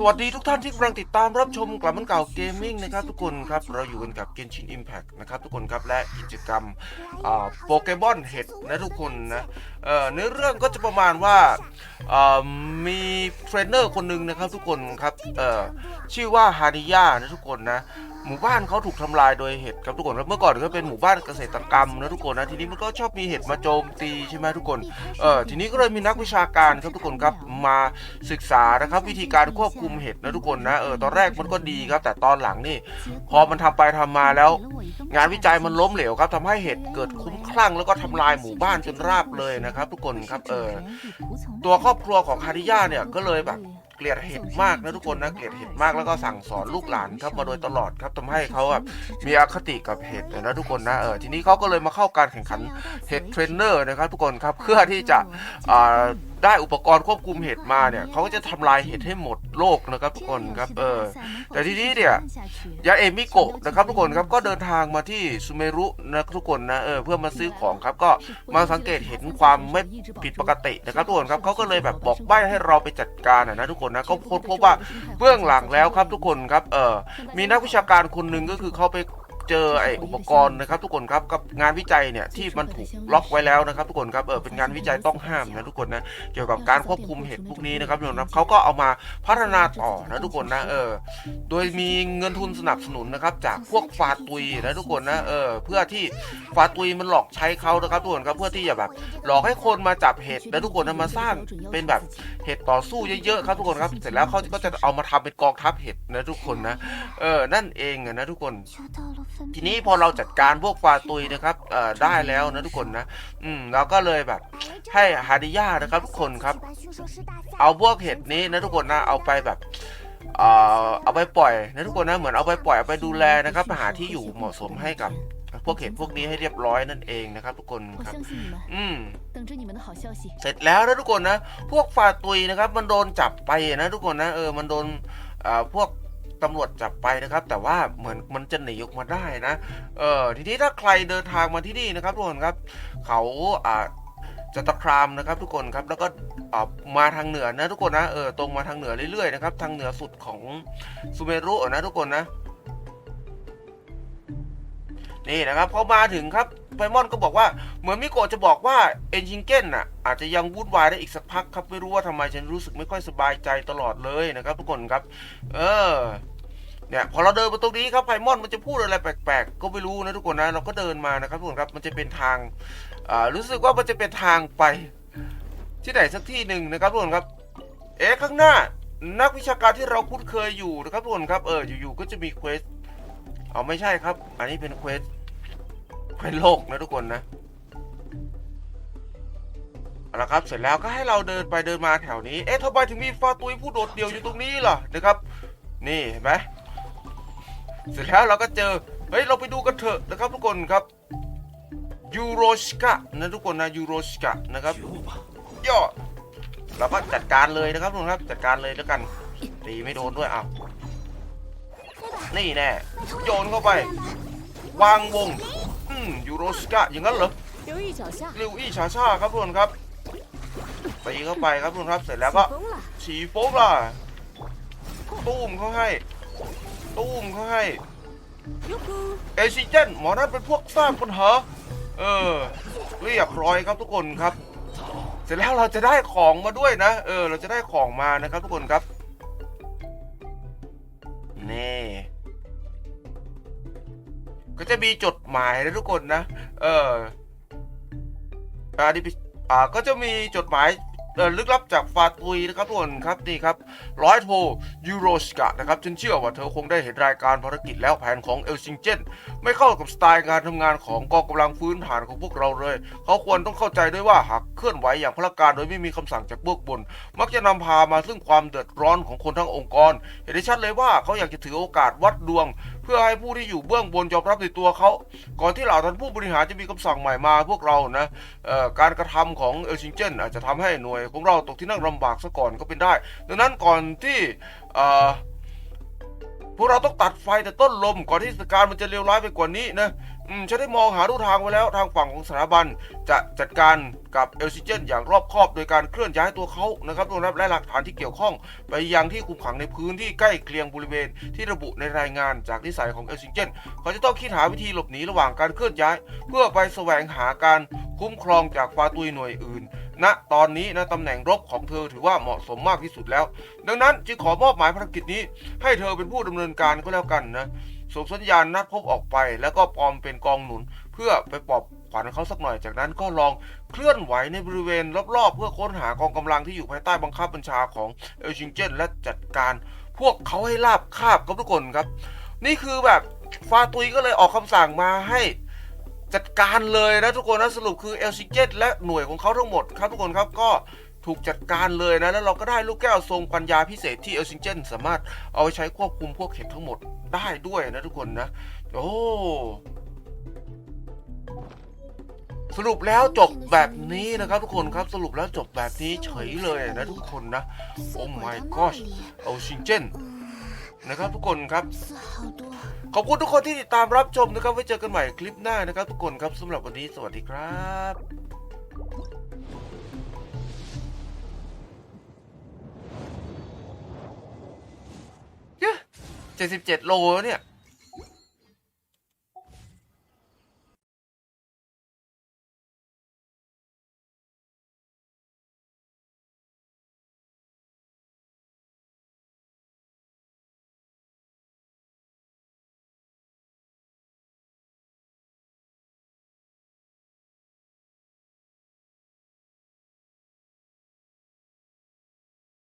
สวัสดีทุกท่านที่กำลังติดตามรับชมกลับมันเก่าเกมมิ่งนะครับทุกคนครับเราอยู่กันกับเกนชินอิมแพ t นะครับทุกคนครับและกิจกรรมโปเกมอนเห็ดนะทุกคนนะเนื้อเรื่องก็จะประมาณว่า มีเทรนเนอร์คนหนึ่งนะครับทุกคนครับชื่อว่าฮานิยานะทุกคนนะหมู่บ้านเขาถูกทำลายโดยเห็ดครับทุกคนครับเมื่อก่อนก็เป็นหมู่บ้านเกษตรกรรมนะทุกคนนะทีนี้มันก็ชอบมีเห็ดมาโจมตีใช่ไหมทุกคนเออทีนี้ก็เลยมีนักวิชาการครับทุกคนครับมาศึกษานะครับวิธีการควบคุมเห็ดนะทุกคนนะเออตอนแรกมันก็ดีครับ แต่ตอนหลังนี่ พอมันทำไปทำมาแล้ว งานวิจัยมันล้มเหลวครับทำให้เห็ดเกิดคุ้มคลั่งแล้วก็ทำลายหมู่บ้านจนราบเลยนะครับ ทุกคนครับเออตัวรอบครัวของคาริยาเนี่ยก็เลยแบบเกลียดเห็ดมากนะทุกคนนะเกลียดเห็ดมากแล้วก็สั่งสอนลูกหลานครับมาโดยตลอดครับทำให้เขาแบบมีอคติกับเห็ดนะทุกคนนะเออทีนี้เขาก็เลยมาเข้าการแข่งขันเห็ดเทรนเนอร์นะครับทุกคนครับเพื่อที่จะอ่าได้อุปกรณ์ควบคุมเห็ดมาเนี่ยเขาก็จะทำลายเห็ดให้หมดโลกนะครับทุกคนครับเออแต่ทีนี้เนี่ยยาเอมิโกะนะครับทุกคนครับก็เดินทางมาที่ซูเมรุนะทุกคนนะเออเพื่อมาซื้อของครับก็มาสังเกตเห็นความไม่ผิดปกตินะครับทุกคนครับเขาก็เลยแบบบอกใบ้ให้เราไปจัดการนะนะทุกคนนะก็พบพบว่าเบื้องหลังแล้วครับทุกคนครับเออมีนักวิชาการคนหนึ่งก็คือเขาไป เจอไอ้อุปกรณ์นะครับทุกคนครับกับงานวิจัยเนี่ยที่มันถูกล็อกไว้แล้วนะครับ ทุกคนครับเออเป็นงานวิจัยต้องห้ามนะทุกคนนะเกี่ยวกับการควบคุมเห็ดพวกนี้นะครับทุกคนครับเขาก็เอามาพัฒนาต่อนะทุกคนนะเออโดยมีเงินทุนสนับสนุนนะครับจากพวกฟาตุยนะทุกคนนะเออเพื่อที่ฟาตุยมันหลอกใช้เขานะครับทุกคนครับเพื่อที่จะแบบหลอกให้คนมาจับเห็ดแล้วทุกคนนะมาสร้างเป็นแบบเห็ดต่อสู้เยอะๆครับทุกคนครับเสร็จแล้วเขาก็จะเอามาทำเป็นกองทัพเห็ดนะทุกคนนะเออนั่นเองนะทุกคนทีนี้พอเราจัดการพวกปลาตุยนะครับได้แล้วนะทุกคนนะ อืมเราก็เลยแบบให้ฮาริยานะครับทุกคนครับ เอาพวกเห็ดนี้นะทุกคนนะเอาไปแบบเออเอาไปปล่อยนะทุกคนนะเหมือนเอาไปปล่อยเอาไปดูแลนะครับหาที่อยู่เหมาะสมให้กับพวกเห็ดพวกนี้ให้เรียบร้อยนั่นเองนะครับ ทุกคนครับ อืมเสร็จแล้วนะทุกคนนะ พวกฟาตุยนะครับ มันโดนจับไปนะทุกคนนะเออมันโดนอ่าพวก ตำรวจจับไปนะครับ แต่ว่าเหมือนมันจะหนีออกมาได้นะ เออทีนี้ถ้าใครเดินทางมาที่นี่นะครับทุกคนครับ เขาอ่าจะตะครามนะครับทุกคนครับแล้วก็อ่ามาทางเหนือนะทุกคนนะเออตรงมาทางเหนือเรื่อยๆนะครับทางเหนือสุดของซูเมรุนะทุกคนนะ นี่นะครับพอมาถึงครับไพมอนก็บอกว่าเหมือนมิโกะจะบอกว่าเอนจิงเก้นน่ะอาจจะยังวุ่นวายได้อีกสักพักครับไม่รู้ว่าทำไมฉันรู้สึกไม่ค่อยสบายใจตลอดเลยนะครับทุกคนครับ เออเนี่ยพอเราเดินมาตรงนี้ครับไพมอนมันจะพูดอะไรแปลกๆ ก็ไม่รู้นะทุกคนนะเราก็เดินมานะครับทุกคนครับมันจะเป็นทางอ่ารู้สึกว่ามันจะเป็นทางไป ที่ไหนสักที่หนึ่งนะครับทุกคนครับ เอ๊ะข้างหน้า นักวิชาการที่เราคุ้นเคยอยู่นะครับทุกคนครับเอออยู่ๆก็จะมีเควสเอาไม่ใช่ครับ อันนี้เป็นเควส เควสโลกนะทุกคนนะเอาละครับเสร็จแล้วก็ให้เราเดินไปเดินมาแถวนี้ เอ๊ะทำไมถึงมีฟาตุยผู้โดดเดี่ยวอยู่ตรงนี้ล่ะนะครับ นี่เห็นไหมเสร็จแล้วเราก็เจอ เฮ้ย เราไปดูกันเถอะนะครับทุกคนครับยูโรชกะนะทุกคนนะยูโรชกะนะครับย่อเราก็จัดการเลยนะครับทุกคนครับจัดการเลยแล้วกันตีไม่โดนด้วยเอานี่แน่โยนเข้าไป วางวง ยูโรสกะอย่างนั้นเหรอลิวอี้ชาชาครับทุกคนครับตีเข้าไปครับทุกคนครับ เสร็จแล้วก็ฉีโป๊กล่ะตู้มเขาให้ตู้มเขาให้เอซิเจนหมอนั่นเป็นพวกสร้างปัญหาเออเรียบร้อยครับทุกคนครับ เสร็จแล้วเราจะได้ของมาด้วยนะ เออ เราจะได้ของมานะครับทุกคนครับ ก็จะมีจดหมายนะทุกคนนะ เอออ่านี่เป็นอ่าก็จะมีจดหมายลึกลับจากฟาตุยนะครับทุกคนครับนี่ครับร้อยโทยูโรสกะนะครับฉันเชื่อว่าเธอคงได้เห็นรายการภารกิจแล้วแผนของเอลซิงเจนไม่เข้ากับสไตล์การทำงานของกองกำลังพื้นฐานของพวกเราเลย เขาควรต้องเข้าใจด้วยว่าหากเคลื่อนไหวอย่างพลการโดยไม่มีคำสั่งจากเบื้องบน มักจะนำพามาซึ่งความเดือดร้อนของคนทั้งองค์กร เห็นได้ชัดเลยว่าเขาอยากจะถือโอกาสวัดดวง เพื่อให้ผู้ที่อยู่เบื้องบนยอมรับในตัวเขา ก่อนที่เหล่าท่านผู้บริหารจะมีคำสั่งใหม่มา พวกเรานะการกระทำของเอลชิงเจนอาจจะทำให้หน่วยของเราตกที่นั่งลำบากซะก่อนก็เป็นได้ ดังนั้นก่อนที่พวกเราต้องตัดไฟแต่ต้นลมก่อนที่สถานการณ์มันจะเลวร้ายไปกว่านี้นะ อืมฉันได้มองหารูทางไว้แล้วทางฝั่งของสถาบัน จะจัดการกับเอลซิเจน อย่างรอบคอบโดยการเคลื่อนย้ายตัวเขานะครับตัวรับและหลักฐานที่เกี่ยวข้อง ไปยังที่คุมขังในพื้นที่ใกล้เคียงบริเวณ ที่ระบุในรายงานจากนิสัยของเอลซิเจน เขาจะต้องคิดหาวิธีหลบหนีระหว่างการเคลื่อนย้าย เพื่อไปแสวงหาการคุ้มครองจากฟาตุยหน่วยอื่นณตอนนี้นะตำแหน่งรบของเธอถือว่าเหมาะสมมากที่สุดแล้ว ดังนั้นจึงขอมอบหมายภารกิจนี้ ให้เธอเป็นผู้ดำเนินการก็แล้วกันนะ ส่งสัญญาณนัดพบออกไป แล้วก็ปลอมเป็นกองหนุน เพื่อไปปลอบขวัญเขาสักหน่อยจากนั้นก็ลองเคลื่อนไหวในบริเวณรอบๆ เพื่อค้นหากองกำลังที่อยู่ภายใต้บังคับบัญชาของเอลชิงเจนและจัดการ พวกเขาให้ราบคาบครับทุกคนครับ นี่คือแบบฟาตุยก็เลยออกคำสั่งมาให้จัดการเลยนะทุกคนนะสรุปคือเอลชิงเจนและหน่วยของเขาทั้งหมดครับทุกคนครับก็ ถูกจัดการเลยนะ แล้วเราก็ได้ลูกแก้วทรงปัญญาพิเศษที่เอลซิงเจนสามารถเอาไปใช้ควบคุมพวกเห็ดทั้งหมดได้ด้วยนะทุกคนนะ โอ้สรุปแล้วจบแบบนี้นะครับทุกคนครับสรุปแล้วจบแบบนี้เฉยเลยนะทุกคนนะ โอ้ my gosh เอาชิงเจนนะครับทุกคนครับ ขอบคุณทุกคนที่ติดตามรับชมนะครับ ไว้เจอกันใหม่คลิปหน้านะครับทุกคนครับสำหรับวันนี้สวัสดีครับ เจ็ดสิบเจ็ดโลเนี่ย